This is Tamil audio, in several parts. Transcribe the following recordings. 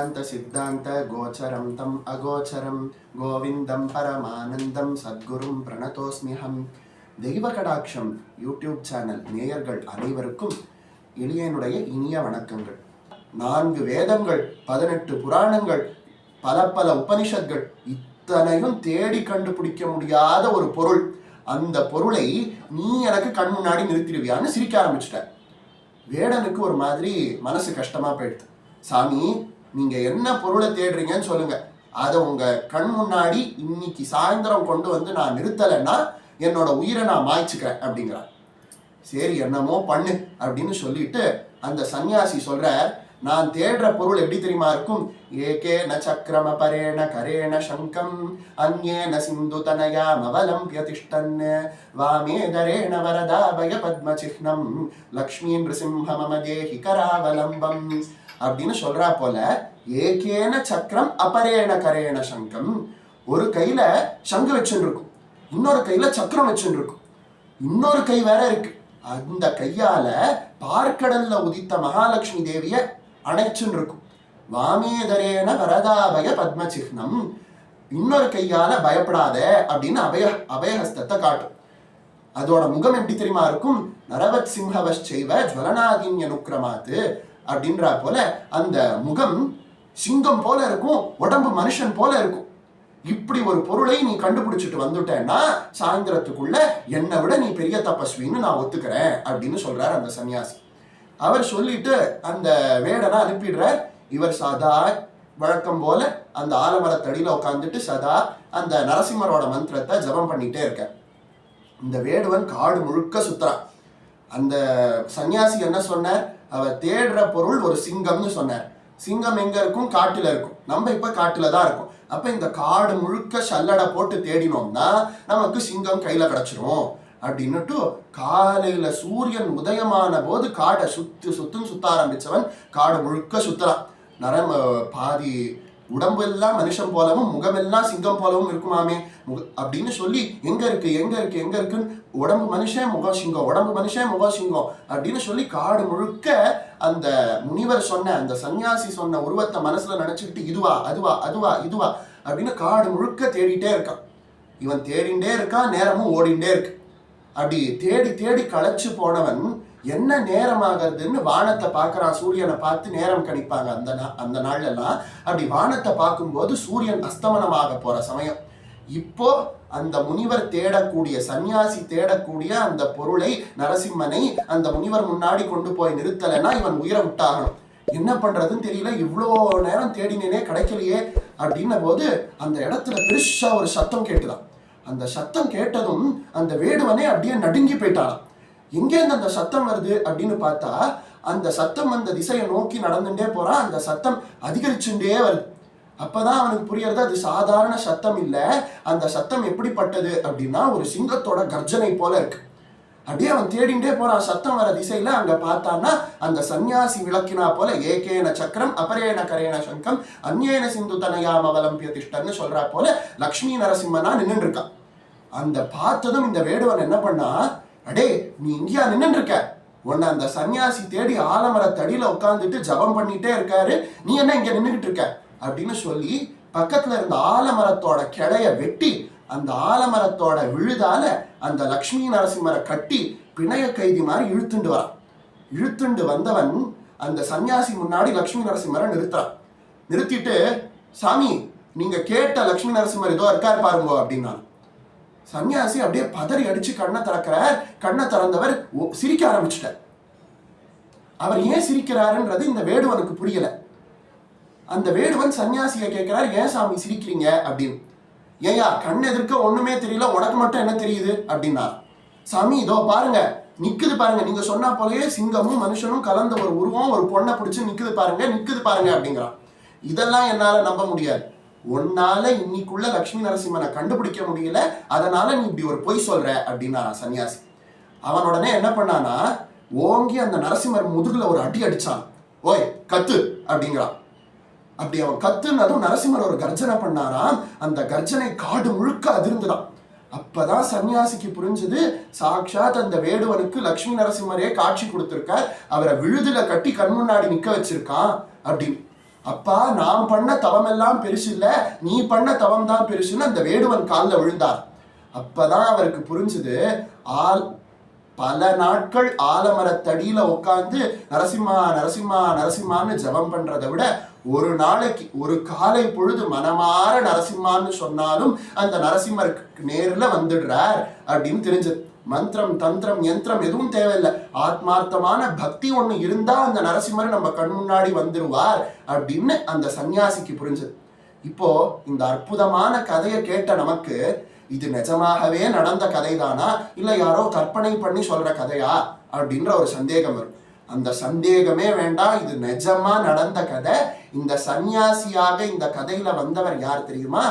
வேதாந்த சித்தாந்த கோச்சரம் தம் அகோச்சரம் கோவிந்தம் பரமானந்தம் சத்குரும் பிரணதோஸ்மிஹம் தெய்வ கடாட்சம் யூடியூப் சேனல் நேயர்கள் அனைவருக்கும் இளையனுடைய இனிய வணக்கங்கள். நான்கு வேதங்கள் பதினெட்டு புராணங்கள் பல பல உபனிஷத்கள் இத்தனையும் தேடி கண்டுபிடிக்க முடியாத ஒரு பொருள். அந்த பொருளை நீ எனக்கு கண் முன்னாடி நிறுத்திடுவியான்னு சிரிக்க ஆரம்பிச்சிட்ட. வேடனுக்கு ஒரு மாதிரி மனசு கஷ்டமா போயிடுது. சாமி நீங்கள் என்ன பொருளை தேடுறீங்கன்னு சொல்லுங்கள் அதை உங்கள் கண் முன்னாடி இன்னைக்கு சாயந்தரம் கொண்டு வந்து நான் நிறுத்தலைன்னா என்னோட உயிரை நான் மாய்ச்சிக்கிறேன் அப்படிங்கிறார். சரி என்னமோ பண்ணு அப்படின்னு சொல்லிட்டு அந்த சன்னியாசி சொல்ற நான் தேடுற பொருள் எப்படி தெரியுமா இருக்கும்? ஏகேன சக்கரம பரேண கரேண சங்கம் அந்நேன சிந்து தனயா மவலம் திஷ்டன் வாமே தரேண வரதாபய பத்ம சிஹ்னம் லக்ஷ்மீ நிருசிம்ஹ மம தேஹி கராவலம்பம். அப்படின்னு சொல்றா போல ஏகேன சக்கரம் அபரேண கரேண சங்கம். ஒரு கையில சங்கு வச்சுருக்கும் இருக்கும் இன்னொரு கையில சக்கரம் வச்சுருக்கும் இருக்கும் இன்னொரு கை வேற இருக்கு. அந்த கையால பார்க்கடல்ல உதித்த மகாலட்சுமி தேவிய அணைச்சுன்னு இருக்கும் வாமேதரேன வரதாபய பத்ம சிஹ்னம் இன்னொரு கையால பயப்படாத அப்படின்னு அபய அபயஹஸ்தத்தை காட்டும். அதோட முகம் எப்படி தெரியுமா இருக்கும்? நரவத் சிம்ஹவஷ் செய்வ ஜுவலனாதின் அனுக்கிரமாத்து அப்படின்றா போல அந்த முகம் சிங்கம் போல இருக்கும் உடம்பு மனுஷன் போல இருக்கும். இப்படி ஒரு பொருளை நீ கண்டுபிடிச்சிட்டு வந்துட்டேன்னா சாயந்தரத்துக்குள்ள என்னை விட நீ பெரிய தபஸ்வின்னு நான் ஒத்துக்கிறேன் அப்படின்னு சொல்றார் அந்த சன்னியாசி அவர் சொல்லிட்டு அந்த வேடனை அனுப்பிடுறார். இவர் சதா வழக்கம் போல அந்த ஆலமரத்தடியில உட்காந்துட்டு சதா அந்த நரசிம்மரோட மந்திரத்தை ஜபம் பண்ணிட்டே இருக்க இந்த வேடுவன் காடு முழுக்க சுத்துறான். அந்த சன்னியாசி என்ன சொன்னார்? அவர் தேடுற பொருள் ஒரு சிங்கம்னு சொன்னார். சிங்கம் எங்க இருக்கும்? காட்டுல இருக்கும். நம்ம இப்ப காட்டுல தான் இருக்கும். அப்ப இந்த காடு முழுக்க சல்லடை போட்டு தேடினோம்னா நமக்கு சிங்கம் கையில கிடைச்சிரும். அப்படின்னுட்டு காலையில சூரியன் உதயமான போது காடை சுத்து சுத்துன்னு சுத்த ஆரம்பிச்சவன் காடு முழுக்க சுத்தலாம் நரம் பாதி உடம்பெல்லாம் மனுஷன் போலவும் முகமெல்லாம் சிங்கம் போலவும் இருக்குமாமே. முக அப்படின்னு சொல்லி எங்க இருக்கு எங்க இருக்கு எங்க இருக்குன்னு உடம்பு மனுஷன் முகம் சிங்கம் உடம்பு மனுஷன் முகம் சிங்கம் அப்படின்னு சொல்லி காடு முழுக்க அந்த முனிவர் சொன்ன அந்த சன்னியாசி சொன்ன உருவத்தை மனசுல நினைச்சுக்கிட்டு இதுவா அதுவா அதுவா இதுவா அப்படின்னு காடு முழுக்க தேடிட்டே இருக்கான். இவன் தேடிண்டே இருக்கான் நேரமும் ஓடிண்டே இருக்கு. அப்படி தேடி தேடி களைச்சு போனவன் என்ன நேரம் ஆகிறதுன்னு வானத்தை பார்க்கறான். சூரியனை பார்த்து நேரம் கணிப்பாங்க. அந்த நா- அந்த நாள்லாம் அப்படி வானத்தை பார்க்கும்போது சூரியன் அஸ்தமனமாக போற சமயம். இப்போ அந்த முனிவர் தேடக்கூடிய சன்னியாசி தேடக்கூடிய அந்த பொருளை நரசிம்மனை அந்த முனிவர் முன்னாடி கொண்டு போய் நிறுத்தலைன்னா இவன் உயிரை விட்டாகணும். என்ன பண்றதுன்னு தெரியல. இவ்வளோ நேரம் தேடினேனே கிடைக்கலையே அப்படின்ன போது அந்த இடத்துல பெருசா ஒரு சத்தம் கேட்டுதான். அந்த சத்தம் கேட்டதும் அந்த வேடுவனே அப்படியே நடுங்கி போயிட்டாராம். எங்கேருந்து அந்த சத்தம் வருது அப்படின்னு பார்த்தா அந்த சத்தம் அந்த திசையை நோக்கி நடந்துட்டே போறான் அந்த சத்தம் அதிகரிச்சுட்டே வருது. அப்பதான் அவனுக்கு புரியறது அது சாதாரண சத்தம் இல்லை. அந்த சத்தம் எப்படிப்பட்டது அப்படின்னா ஒரு சிங்கத்தோட கர்ஜனை போல இருக்கு. அப்படியே அவன் தேடிண்டே போறான். சத்தம் வர திசையில அங்க பார்த்தான்னா அந்த சன்னியாசி விளக்கினா போல ஏகேன சக்கரம் அபரேன கரேன சங்கம் அந்நேன சிந்து தனயாம் அவலம்பிய திஷ்டன்னு சொல்றா போல லக்ஷ்மி நரசிம்மனா நின்னுட்டு இருக்கான் அந்த பார்த்ததும் இந்த வேடுவன் என்ன பண்ணா அடே நீ இங்கேயா நின்னுட்டு இருக்க உன்னை அந்த சன்னியாசி தேடி ஆலமரத்தடியில உட்காந்துட்டு ஜபம் பண்ணிட்டே இருக்காரு. நீ என்ன இங்க நின்றுகிட்டு இருக்க? அப்படின்னு சொல்லி பக்கத்துல இருந்த ஆலமரத்தோட கிளைய வெட்டி அந்த ஆலமரத்தோட விழுதால அந்த லக்ஷ்மி நரசிம்மரை கட்டி பிணைய கைதி மாதிரி இழுத்துண்டு வரான். இழுத்துண்டு வந்தவன் அந்த சன்னியாசி முன்னாடி லக்ஷ்மி நரசிம்மரை நிறுத்துறான். நிறுத்திட்டு சாமி நீங்க கேட்ட லக்ஷ்மி நரசிம்மர் ஏதோ இருக்காரு பாருங்க அப்படின்னா சன்னியாசி அப்படியே பதறி அடிச்சு கண்ணை திறக்கிறார். கண்ணை திறந்தவர் ஒ- சிரிக்க ஆரம்பிச்சிட்டார். அவர் ஏன் சிரிக்கிறாருன்றது இந்த வேடுவனுக்கு புரியல. அந்த வேடுவன் சன்னியாசியை கேட்கிறார் ஏன் சாமி சிரிக்கிறீங்க? அப்படின்னு. ஏயா கண் எதிர்க்க ஒண்ணுமே தெரியல உனக்கு மட்டும் என்ன தெரியுது? அப்படின்னா சாமி இதோ பாருங்க நிக்குது பாருங்க. நீங்க சொன்னா போலயே சிங்கமும் மனுஷனும் கலந்த ஒரு உருவம் ஒரு பொண்ணை பிடிச்சு நிக்குது பாருங்க நிக்குது பாருங்க அப்படிங்கிறான் இதெல்லாம் என்னால நம்ப முடியாது. உன்னால இன்னைக்குள்ள லக்ஷ்மி நரசிம்மனை கண்டுபிடிக்க முடியல அதனால நீ இப்படி ஒரு பொய் சொல்ற அப்படின்னா சன்னியாசி. அவன் உடனே என்ன பண்ணானா ஓங்கி அந்த நரசிம்மர் முதுகுல ஒரு அடி அடிச்சான். ஓய் கத்து அப்படிங்கிறான். அப்படி அவன் கத்துனதும் நரசிம்மர் ஒரு கர்ஜனை பண்ணாராம். அந்த கர்ஜனை காடு முழுக்க அதிர்ந்துதான். அப்பதான் சன்னியாசிக்கு புரிஞ்சது சாக்ஷாத் அந்த வேடுவனுக்கு லக்ஷ்மி நரசிம்மரே காட்சி கொடுத்திருக்கார். அவரை விழுதுல கட்டி கண் முன்னாடி நிக்க வச்சிருக்கான் அப்படின்னு. அப்பா நான் பண்ண தவம் எல்லாம் பெருசு இல்ல நீ பண்ண தவம் தான் பெருசுன்னு அந்த வேடுவன் காலில் விழுந்தார். அப்பதான் அவருக்கு புரிஞ்சுது ஆள் பல நாட்கள் ஆலமரத்தடியில உட்காந்து நரசிம்மா நரசிம்மா நரசிம்மான்னு ஜெபம் பண்றதை விட ஒரு நாளைக்கு ஒரு காலை பொழுது மனமாற நரசிம்மான்னு சொன்னாலும் அந்த நரசிம்மருக்கு நேர்ல வந்துடுறார் அப்படின்னு தெரிஞ்சது. மந்திரம் தந்திரம் யந்திரம் எதுவும் தேவையில்லை. ஆத்மார்த்தமான பக்தி ஒண்ணு இருந்தா அந்த நரசிம்மர் நம்ம கண் முன்னாடி வந்துருவார் அப்படின்னு அந்த சன்னியாசிக்கு புரிஞ்சது. இப்போ இந்த அற்புதமான கதையை கேட்ட நமக்கு இது நிஜமாகவே நடந்த கதைதானா? இல்லை யாரோ கற்பனை பண்ணி சொல்கிற கதையா? அப்படின்ற ஒரு சந்தேகம் வரும். அந்த சந்தேகமே வேண்டாம் இது நிஜமா நடந்த கதை. இந்த சந்நியாசியாக இந்த கதையில வந்தவர் யார் தெரியுமா?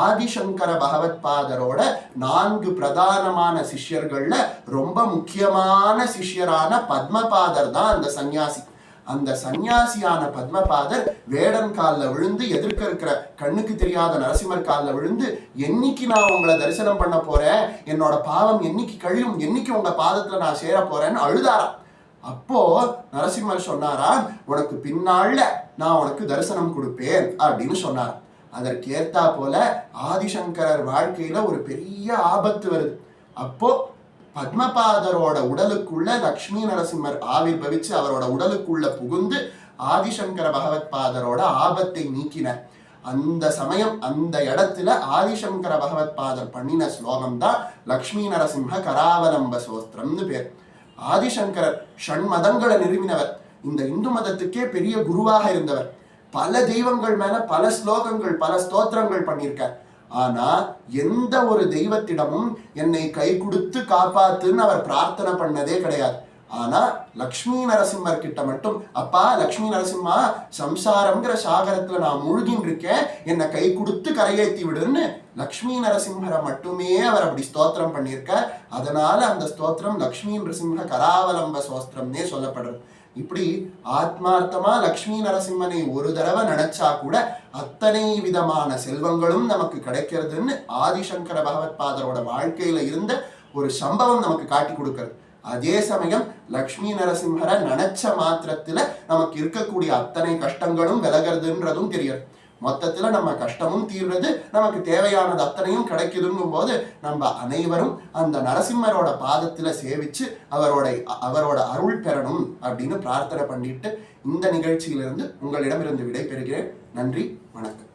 ஆதிசங்கர பகவத் பாதரோட நான்கு பிரதானமான சிஷ்யர்கள்ல ரொம்ப முக்கியமான சிஷ்யரான பத்மபாதர் தான் அந்த சந்நியாசி அந்த சந்நியாசியான பத்மபாதர் வேடன் காலில் விழுந்து எதிர்க்க இருக்கிற கண்ணுக்கு தெரியாத நரசிம்மர் காலில் விழுந்து என்னைக்கு நான் உங்களை தரிசனம் பண்ண போறேன்? என்னோட பாவம் என்னைக்கு கழியும்? என்னைக்கு உங்க பாதத்துல நான் சேர போறேன்னு அழுதாராம். அப்போ நரசிம்மர் சொன்னாரா உனக்கு பின்னால நான் உனக்கு தரிசனம் கொடுப்பேன் அப்படின்னு சொன்னார் அதற்கு ஏத்தா போல ஆதிசங்கரர் வாழ்க்கையில ஒரு பெரிய ஆபத்து வருது. அப்போ பத்மபாதரோட உடலுக்குள்ள லக்ஷ்மி நரசிம்மர் ஆவிர்பவிச்சு அவரோட உடலுக்குள்ள புகுந்து ஆதிசங்கர பகவத் பாதரோட ஆபத்தை நீக்கினார் அந்த சமயம் அந்த இடத்துல ஆதிசங்கர பகவத் பாதர் பண்ணின ஸ்லோகம் தான் லக்ஷ்மி நரசிம்ம கராவலம்ப சோஸ்திரம்னு பேர். ஆதிசங்கரர் ஷண்மதங்களை நிறுவினவர். இந்த இந்து மதத்துக்கே பெரிய குருவாக இருந்தவர். பல தெய்வங்கள் மேல பல ஸ்லோகங்கள் பல ஸ்தோத்திரங்கள் பண்ணியிருக்கார். ஆனா எந்த ஒரு தெய்வத்திடமும் என்னை கை கொடுத்து காப்பாத்துன்னு அவர் பிரார்த்தனை பண்ணதே கிடையாது. ஆனா லக்ஷ்மி நரசிம்மர் கிட்ட மட்டும் அப்பா லக்ஷ்மி நரசிம்மா சம்சாரம்ங்கிற சாகரத்துல நான் முழுகின் இருக்கேன். என்னை கை கொடுத்து கரையேத்தி விடுன்னு லக்ஷ்மி நரசிம்மரை மட்டுமே அவர் அப்படி ஸ்தோத்திரம் பண்ணியிருக்க அதனால அந்த ஸ்தோத்திரம் லக்ஷ்மி நரசிம்ம கராவலம்ப சோஸ்திரம்னே சொல்லப்படுறது இப்படி ஆத்மார்த்தமா லக்ஷ்மி நரசிம்மனை ஒரு தடவை நினைச்சா கூட அத்தனை விதமான செல்வங்களும் நமக்கு கிடைக்கிறதுன்னு ஆதிசங்கர பகவத் பாதரோட வாழ்க்கையில இருந்த ஒரு சம்பவம் நமக்கு காட்டி கொடுக்கிறது. அதே சமயம் லக்ஷ்மி நரசிம்மரை நினைச்ச மாத்திரத்துல நமக்கு இருக்கக்கூடிய அத்தனை கஷ்டங்களும் விலகிறதுன்றதும் தெரியும் மொத்தத்துல நம்ம கஷ்டமும் தீர்றது நமக்கு தேவையானது அத்தனையும் கிடைக்குதுங்கும் போது நம்ம அனைவரும் அந்த நரசிம்மரோட பாதத்துல சேவிச்சு அவரோட அவரோட அருள் பெறணும் அப்படின்னு பிரார்த்தனை பண்ணிட்டு இந்த நிகழ்ச்சியிலிருந்து உங்களிடமிருந்து விடை பெறுகிறேன் நன்றி வணக்கம்.